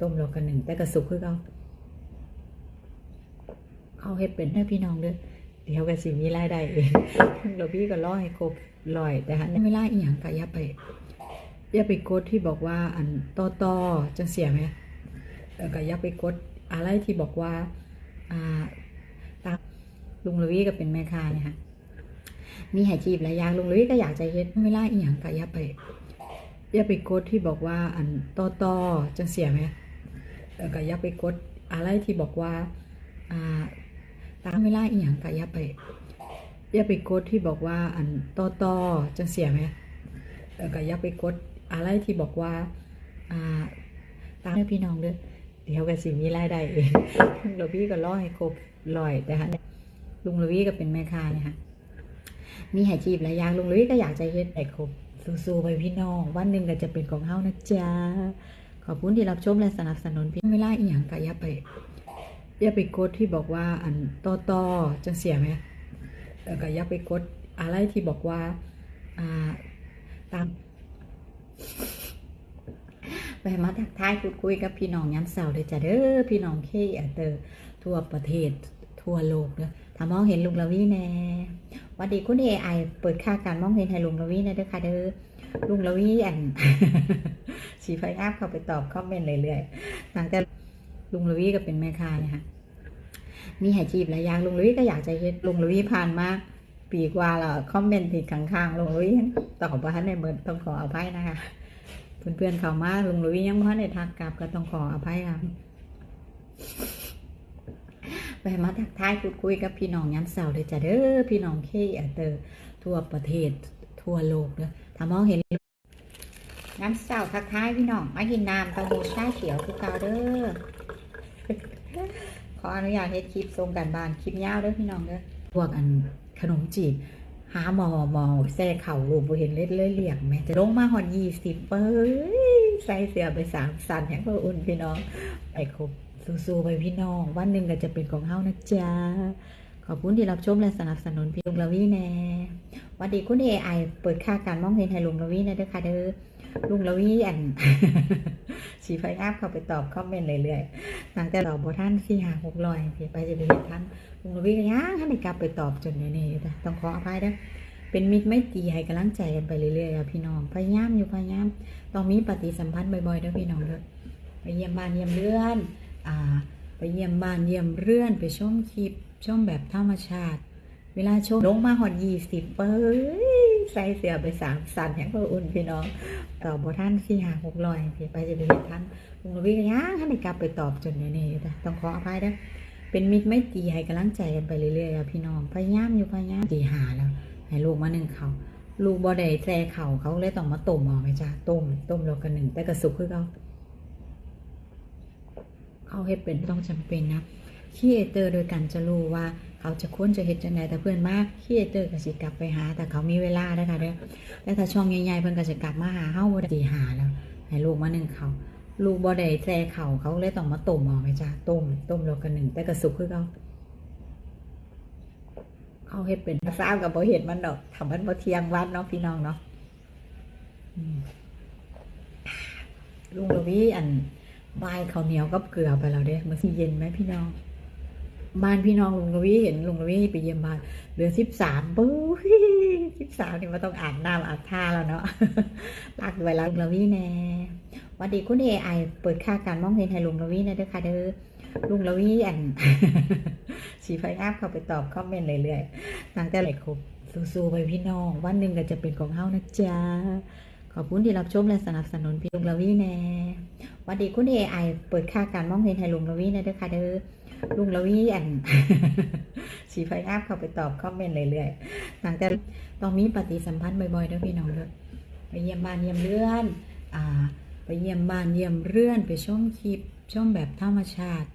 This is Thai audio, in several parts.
ต้มแล้วกันหนึ่งแต่กระสุกคือเขาเขาเฮ็ดเป็นให้พี่น้องเด้อเดี๋ยวกันสิมีรายได้เองเราพี่ก็รอให้ครบร้อยแต่ฮะในเวลาอีหยังก็อย่าไปอย่าไปกดที่บอกว่าอันต่อต่อจังเสียไหมแล้วก็อย่าไปกดอะไรที่บอกว่าอ่าตาลุงละวีก็เป็นแม่ค้าเนี่ยค่ะมีหายจีบหลายอย่างลุงละวีก็อยากจะเฮ็ดเวลาอีหยังก็อย่าไปอย่าไปกดที่บอกว่าอันต่อต่อจังเสียไหม แล้วก็อย่าไปกดอะไรที่บอกว่าอ่าตามเวลาอีหยังก็อย่าไปอย่าไปกดที่บอกว่าอันต่อต่อจังเสียไหมแล้วก็อย่าไปกดอะไรที่บอกว่าอ่าตามพี่น้องเด้อเดี๋ยวกันสิมีรายได้เองลุงละวีก็ร้อให้ครบร้อยแต่ฮะลุงละวีก็เป็นแม่ค้าเนี่ยค่ะมีหายจีบหลายอย่างลุงลุยก็อยากจะเฮ็ดไอ้ครบสู้ๆไปพี่น้อง วันหนึ่งก็จะเป็นของเฮานะจ๊ะ ขอบคุณที่รับชมและสนับสนุนพี่เวลาอีหยังก็อย่าไปอย่าไปกดที่บอกว่าอันต่อต่อจังเสียไหมแล้วก็อย่าไปกดอะไรที่บอกว่าอ่าตามไปมาทักทายพูดคุยกับพี่น้องยันเสาร์เลยจ้ะเด้อพี่น้องเคอเตอร์ทั่วประเทศทั่วโลกเด้อถ้ามองเห็นลุงละวีแน่วัสดีคุณ AI เปิดค่าการมองเห็นให้ลุงละวีแน่เด้อค่ะเด้อ ลุงละวีอันสีไฟอัพเข้าไปตอบคอมเมนต์เรื่อยๆหลังจากลุงละวีก็เป็นแม่ค้าเนี่ยค่ะมีหายจีบหลายอย่างลุงละวีก็อยากจะเฮ็ดลุงละวีผ่านมาปีกว่าแล้วคอมเมนต์ที่ข้างๆลุงละวีตอบว่าในเบิร์ต้องขออภัยนะคะเพื่อนๆเขามาลุงลุยยังพ่ได้ทักกลับก็ต้องขออภัยครับไปมาทักทายพูดคุยกับพี่น้องยันเสาร์เลยจ้ะเด้อพี่น้องเคอเตอร์ทั่วประเทศทั่วโลกเด้อ ถ้ามองเห็นยันเสาทักทายพี่น้องมากินน้ำเต้าหู้ชาเขียวคือเก่าเด้อขออนุญาตเฮ็ดคลิปส่งกันบ้านคลิปยาวเด้อพี่น้องเด้อพวกอันขนมจีบหาหมอหมอแซ่เข่าลูกบ่เห็นเล็ดเลยเรียกแม่จะลงมาหอดยี่สิบเอ้ยใส่เสื้อไปสามสันแห่งพระอุ่นพี่น้องไอ้ครบสู้ๆไปพี่น้อง วันหนึ่งก็จะเป็นของเฮานะจ๊ะ ขอบคุณที่รับชมและสนับสนุนพี่ลุงละวีแน่วัสดีคุณ AI เปิดค่าการมองเห็นให้ลุงละวีน่เด้อค่ะเด้อลุงละวีอันสีไฟอัพเข้าไปตอบคอมเมนต์เรื่อยๆหลังจากตอบบ่ท่านสี่หาหกร้อยพี่ไปจะไปเห็นท่านลุงระวีก็ยังท่านได้กลับไปตอบจนในนี้ต้องขออภัยนะเป็นมิตรไม่ตีให้กำลังใจกันไปเรื่อยๆพี่น้องพยายามอยู่พยายามต้องมีปฏิสัมพันธ์บ่อยๆด้วยพี่น้องเด้อไปเยี่ยมบ้านเยี่ยมเรือนอ่าไปเยี่ยมบ้านเยี่ยมเรือนไปชมคลิป ชมแบบธรรมชาติ เวลาชมลงมาหอดยี่สิบเอ้ยใส่เสื้อไปสามสันแห่งพระอุ่นพี่น้องตอบบ่ท่านสี่หาหกร้อยพี่ไปจะไปเห็นท่านลุงระวีก็ยังท่านได้กลับไปตอบจนในนี้แต่ต้องขออภัยนะเป็นมิตรไม่ตีให้กำลังใจกันไปเรื่อยๆพี่น้องพยายามอยู่พยายามตีหาแล้วให้ลูกมาหนึ่งเขาลูกบอดแซ่เขาเขาเลยต้องมาต้มเอไหมจ้าต้มต้มแล้วกันหนึ่งแต่กระสุกคือเขาเขาเฮ็ดเป็นต้องจำเป็นนะ ขี้เอเตอร์โดยกันจะรู้ว่าเขาจะควรจะเฮ็ดจังไดแต่เพื่อนมากขี้เอเตอร์ก็สิกลับไปหา แต่เขามีเวลาได้ค่ะเด้อแล้วถ้าช่องใหญ่ๆเพิ่อนก็จะกลับมาหาเฮาบ่ได้ตีหาแล้วให้ลูกมาหนึ่งเขาลูกบอได้แซ่เขาเขาเลยต้องมาต้มเอาไหมจ้าต้มต้มแล้วกันหนึ่งแต่กระสุกคือเขาเขาเฮ็ดเป็นทราบกับบ่เห็ดมันดอกทำมันบ่เที่ยงวันเนาะพี่น้องเนาะลุงระวีอันบายข้าวเหนียวกับเกลือไปแล้วเด้เมันสิเย็นไหมพี่น้อง บ้านพี่น้องลุงระวีเห็นลุงระวีไปเยี่ยมบ้านเหลือสิบสามปุ้ยสิบสามนี่มันต้องอาบน้ำอาบท่าแล้วเนาะลากไว้แล้วลุงระวีแน่วัสดีคุณ AI เปิดค่าการมองเห็นให้ลุงระวีน่เด้อค่ะเด้อลุงระวีอันสีไฟอัพเข้าไปตอบคอมเมนต์เรื่อยๆหลังจากไหนครบสู้ๆไปพี่น้องวันหนึ่งก็จะเป็นของเฮานะจ๊ะขอบคุณที่รับชมและสนับสนุนพี่ลุงละวีแน่วัสดีคุณ AI เปิดค่าการมองเห็นให้ลุงละวีน่เด้อค่ะเด้อ ลุงละวีอันสีไฟอัพเข้าไปตอบคอมเมนต์เรื่อยๆหลังจากต้องมีปฏิสัมพันธ์บ่อยๆด้วยพี่น้องเด้อไปเยี่ยมบ้านเยี่ยมเรือนอ่าไปเยี่ยมบ้านเยี่ยมเรือนไปชมคลิปชมแบบธรรมชาติ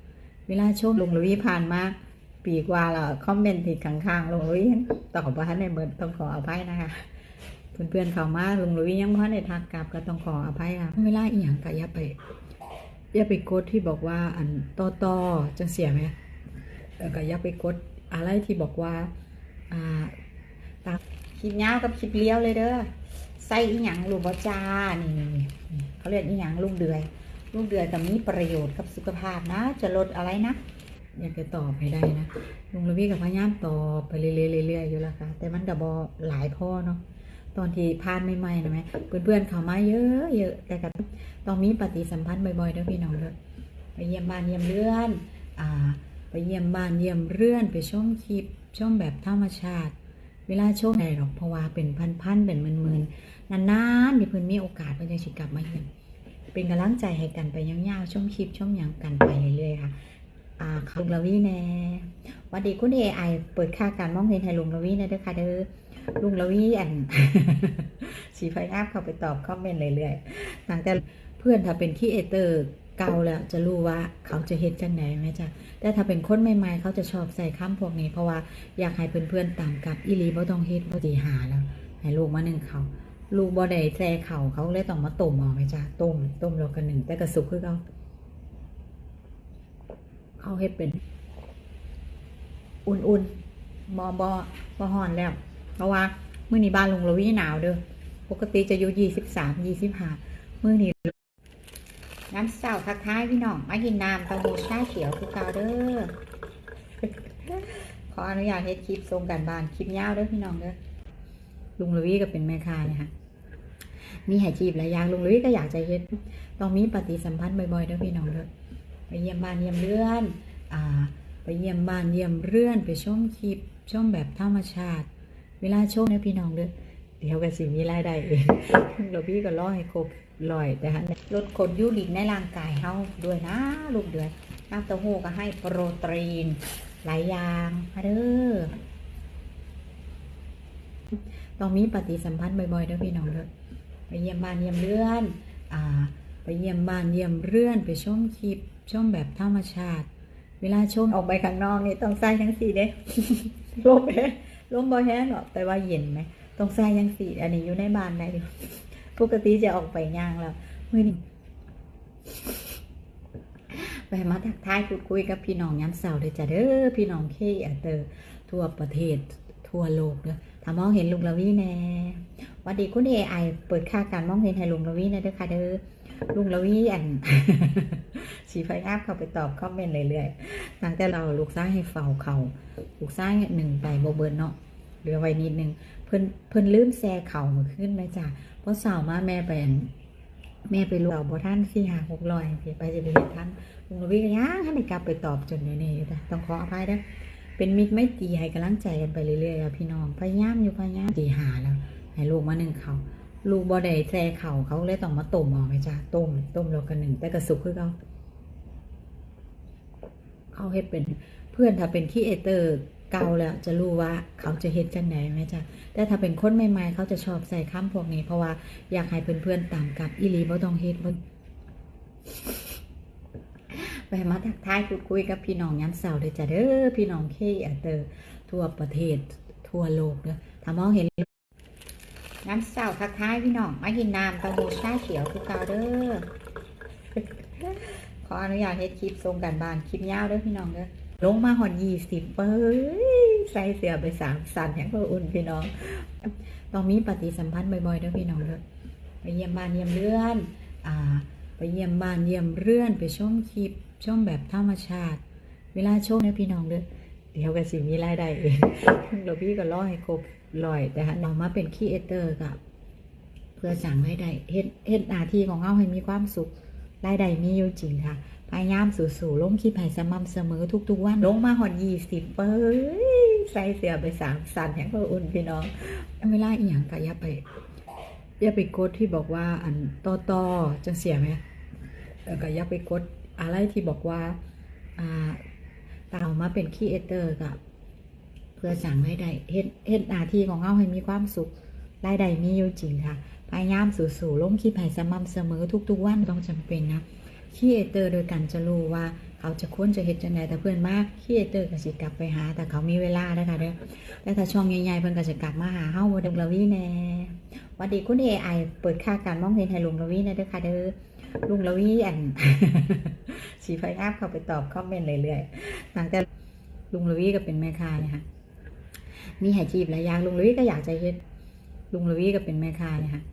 เวลาชมลุงละวีผ่านมาปีกว่าแล้วคอมเมนต์ที่ข้างๆลุงลุยตอบว่าในเบิร์ต้องขออภัยนะคะเพื่อนๆเขามาลุงลุยยังพ่ได้ทักกลับก็ต้องขออภัยค่ะเวลาอีหยังก็อย่าไป อย่าไปกดที่บอกว่าอันต่อต่อจังเสียไหมแล้วก็อย่าไปกดอะไรที่บอกว่าอ่าตามคลิปยาวกับคลิปเลี้ยวเลยเด้อใส่อีหยังลูกบอจ้านี่นี่เขาเรียกอีหยังลูกเดือย ลูกเดือยกับมีประโยชน์กับสุขภาพนะ จะลดอะไรนะอยากจะตอบให้ได้นะลุงระวีกับพยายามตอบไปเรื่อยๆเรื่อยๆอยู่แล้วค่ะแต่มันกับบอหลายพ่อเนาะ ตอนที่พานใหม่ๆนะไหมเพื่อนๆเขามาเยอะเยอะแต่ก็ต้องมีปฏิสัมพันธ์บ่อยๆด้อพี่น้องเด้อไปเยี่ยมบ้านเยี่ยมเรือนอ่าไปเยี่ยมบ้านเยี่ยมเรือนไปชมคลิปชมแบบธรรมชาติ เวลาชมได้หรอกเพราะว่าเป็นพันๆเป็นหมื่นๆนานๆมีเพิ่อนมีโอกาสเพิ่นจะสิกลับมาเยี่ยมเป็นกำลังใจให้กันไปยาวๆชมคลิปชมหยังกันไปเรื่อยๆค่ะอ่าลุงละวีแน่วัสดีคุณ AI เปิดค่าการมองเห็นให้ลุงละวีแน่เด้อค่ะเด้อ ลุงละวีอันสีไฟอัพเข้าไปตอบคอมเมนต์เรื่อยๆตั้งแต่เพื่อนถ้าเป็นคีเอเตอร์เก่าแล้วจะรู้ว่าเขาจะเฮ็ดจังไหนไหมจ๊ะแต่ถ้าเป็นคนใหม่ๆ เขาจะชอบใส่คำพวกนี้ เพราะว่าอยากให้เพื่อนๆตามกับอีหลีบ่ต้องเฮ็ดบ่ตีหาแล้วให้ลูกมาหนึ่งเขาลูกบ่ได้แซ่เขาเขาเลยต้องมาต้มเอาไหมจ๊ะต้มต้มแล้วก็หนึ่งแต่ก็สุกคือเขาเขาเฮ็ดเป็น อุ่นๆบอบอบอห่อนแล้ว ราะว่าเมื้อนี้บ้านลุงละวีหนาวเด้อปกติจะอยู่ยี่สิบสามยี่สิบห้าเมื้อนี้น้ำเศร้าทักท้ายพี่น้องมากินน้ำต้าหู้ชาเขียวคือเก่าเด้อขออนุญาตเฮ็ดคลิปส่งกันบ้านคลิปยาวเด้อพี่น้องเด้อลุงละวีก็เป็นแม่ค้าเนี่ยค่ะมีหายจีบหลายอย่างลุงละวีก็อยากจะเฮ็ดต้องมีปฏิสัมพันธ์บ่อยๆเด้อพี่น้องเด้อไปเยี่ยมบ้านเยี่ยมเรือนอ่าไปเยี่ยมบ้านเยี่ยมเรือนไปชมคลิปชมแบบธรรมชาติ เวลาโชมนะพี่น้องเด้อเดี๋ยวก็สิมีรายได้เองเราพี่ก็ร้อให้ครบร้อยแต่ฮะลดคนยูริกในร่างกายเฮาด้วยนะลูกเดือนน้ำเต้าหู้ก็ให้โปรตีน หลายอย่างมาเด้อต้องมีปฏิสัมพันธ์บ่อยๆเด้อพี่น้องเด้อไปเยี่ยมบ้านเยี่ยมเรือนอ่าไปเยี่ยมบ้านเยี่ยมเรือนไปชมคลิปชมแบบธรรมชาติ เวลาชมออกไปข้างนอกนี่ต้องใส่ทั้งสี่เด้ลมแห้ง ลมบ่แห้งหรอกแต่ว่าเย็นไหมต้องใส่ยังสีอันนี้อยู่ในบ้านได้อยู่ปกติจะออกไปย่างแล้วมื่อนี้ไปมาทักทายพูดคุยกับพี่น้องย้ำเสาร์เลยจ้ะเด้อพี่น้องเคอเตอร์ทั่วประเทศทั่วโลกเด้อถ้ามองเห็นลุงละวีแน่วัสดีคุณ AI เปิดค่าการมองเห็นให้ลุงละวีแน่เด้อค่ะเด้อ ลุงละวีอันสีไฟอัพเข้าไปตอบคอมเมนต์เรื่อยๆตั้งแต่เราลูกซ้ายให้เฝ้าเขาลูกซ้ายหนึ่งไปโบเบิร์นเนาะเหลือไว้นิดนึง เพิ่นเพิ่นลืมแซ่เข่ามาขึ้นไหมจ้ะเพราะสาวมาแม่ไปอันแม่ไปลูกเราบท่านสี่หาหกร้อยไปจะไปเห็นท่านลุงระวีก็ยังให้ได้กลับไปตอบจนเดี๋ยวนี้อยู่จ้ะต้องขออภัยนะเป็นมิตรไม่ตีให้กำลังใจกันไปเรื่อยๆพี่น้องพยายามอยู่พยายามตีหาแล้วให้ลูกมาหนึ่งเขา ลูกบอได้แซ่เข่าเขาเลยต้องมาต้มเอาไหมจ้ะต้มต้มแล้วกันหนึ่งแต่กระสุกคือเขาเขาเฮ็ดเป็นเพื่อนถ้าเป็นคีเอเตอร์เก่าแล้วจะรู้ว่าเขาจะเฮ็ดจังไหนไหมจ้ะแต่ถ้าเป็นคนใหม่ๆเขาจะชอบใส่คำพวกนี้ เพราะว่าอยากให้เพื่อนๆตามกับอีลีบ่ต้องเฮ็ดบ่ไปมาทักทายพูดคุยกับพี่น้องย้ำเสาร์เลยจ้ะเด้อพี่น้องเคอันเตอร์ทั่วประเทศทั่วโลกเด้อถ้ามองเห็น ย้ำเสาร์ทักทายพี่น้องมากินน้ำต้าหู้ชาเขียวคือเก่าเด้อขออนุญาตเฮ็ดคลิปส่งกันบ้านคลิปยาวเด้อพี่น้องเด้อลงมาหอนยี่สิบเอ้ยใส่เสื้อไปสามสันแห่งพระอุ่นพี่น้องต้องมีปฏิสัมพันธ์บ่อยๆเด้อพี่น้องเด้อไปเยี่ยมบ้านเยี่ยมเรือนอ่าไปเยี่ยมบ้านเยี่ยมเรือนไปชมคลิปชมแบบธรรมชาติ เวลาชมนะพี่น้องเด้อ เดี๋ยวก็สิมีรายได้เองเราพี่ก็ร้อให้ครบร้อยแต่ฮะเรามาเป็นคีเอเตอร์กับเพื่อสั่งให้ได้เฮ็ดเฮ็ดหน้าที่ของเราให้มีความสุขรายได้มีอยู่จริงค่ะพยายามสู่ๆลงคลิปให้สม่ำเสมอทุกๆวันลงมาหอนยี่สิบเอ้ยใส่เสื้อไปสามสันแห่งพระอุ่นพี่น้องเวลาอีหยังก็อย่าไปอย่าไปกดที่บอกว่าอันต่อต่อจังเสียไหมก็อย่าไปกดอะไรที่บอกว่าอ่า ตามมาเป็นคีเอเตอร์กับเพื่อสั่งให้ได้เฮ็ดเฮ็ดหน้าที่ของเงาให้มีความสุขรายได้มีอยู่จริงค่ะพยายามสู่ๆลงคลิปให้สม่ำเสมอทุก ๆ วันต้องจำเป็นนะ คีเอเตอร์โดยการจะรู้ว่าเขาจะควรจะเฮ็ดจังไดแต่เพื่อนมากคีเอเตอร์ก็สิกลับไปหา แต่เขามีเวลานะคะเด้อแต่ถ้าช่องใหญ่ๆเพิ่อนก็จะกลับมาหาเฮ้าบ่ดงละวีแน่วัสดีคุณ AI เปิดค่าการมองเห็นให้ลุงละวีนะเด้อค่ะเด้อลุงละวีอันสีไฟอัพเข้าไปตอบคอมเมนต์เรื่อยๆตั้งแต่ลุงละวีก็เป็นแม่ค้าเนี่ยค่ะมีหายจีบหลายอย่างลุงละวีก็อยากจะเฮ็ดลุงละวีก็เป็นแม่ค้าเนี่ยค่ะ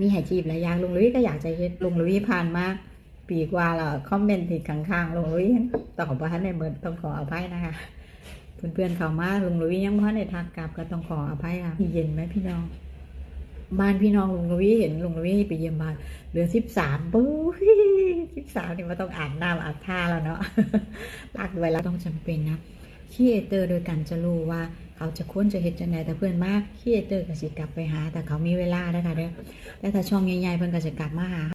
มีหายจีบหลายอย่างลุงละวีก็อยากจะเฮ็ดลุงละวีผ่านมาก ปีกว่าแล้วคอมเมนต์ที่ข้างๆลุงลุยตอบว่าในเมินต้องขออภัยนะคะเพื่อนๆเขามาลุงลุยยังพ่ในทักกลับก็ต้องขออภัยค่ะเย็นไหมพี่น้อง บ้านพี่น้องลุงลุยเห็นลุงลุยไปเยี่ยมบ้านเหลือสิบสามปุ้ยสิบสามนี่มันต้องอ่านน้ำอ่านท่าแล้วเนาะลากไว้แล้วต้องจำเป็นนะคีเอเตอร์โดยการจะรู้ว่าเขาจะค้นจะเห็ดจังไดแต่เพื่อนมากคีเอเตอร์ก็สิกลับไปหา แต่เขามีเวลานะคะเด้อแต่ถ้าช่องใหญ่ๆเพื่อนก็จะกลับมาหา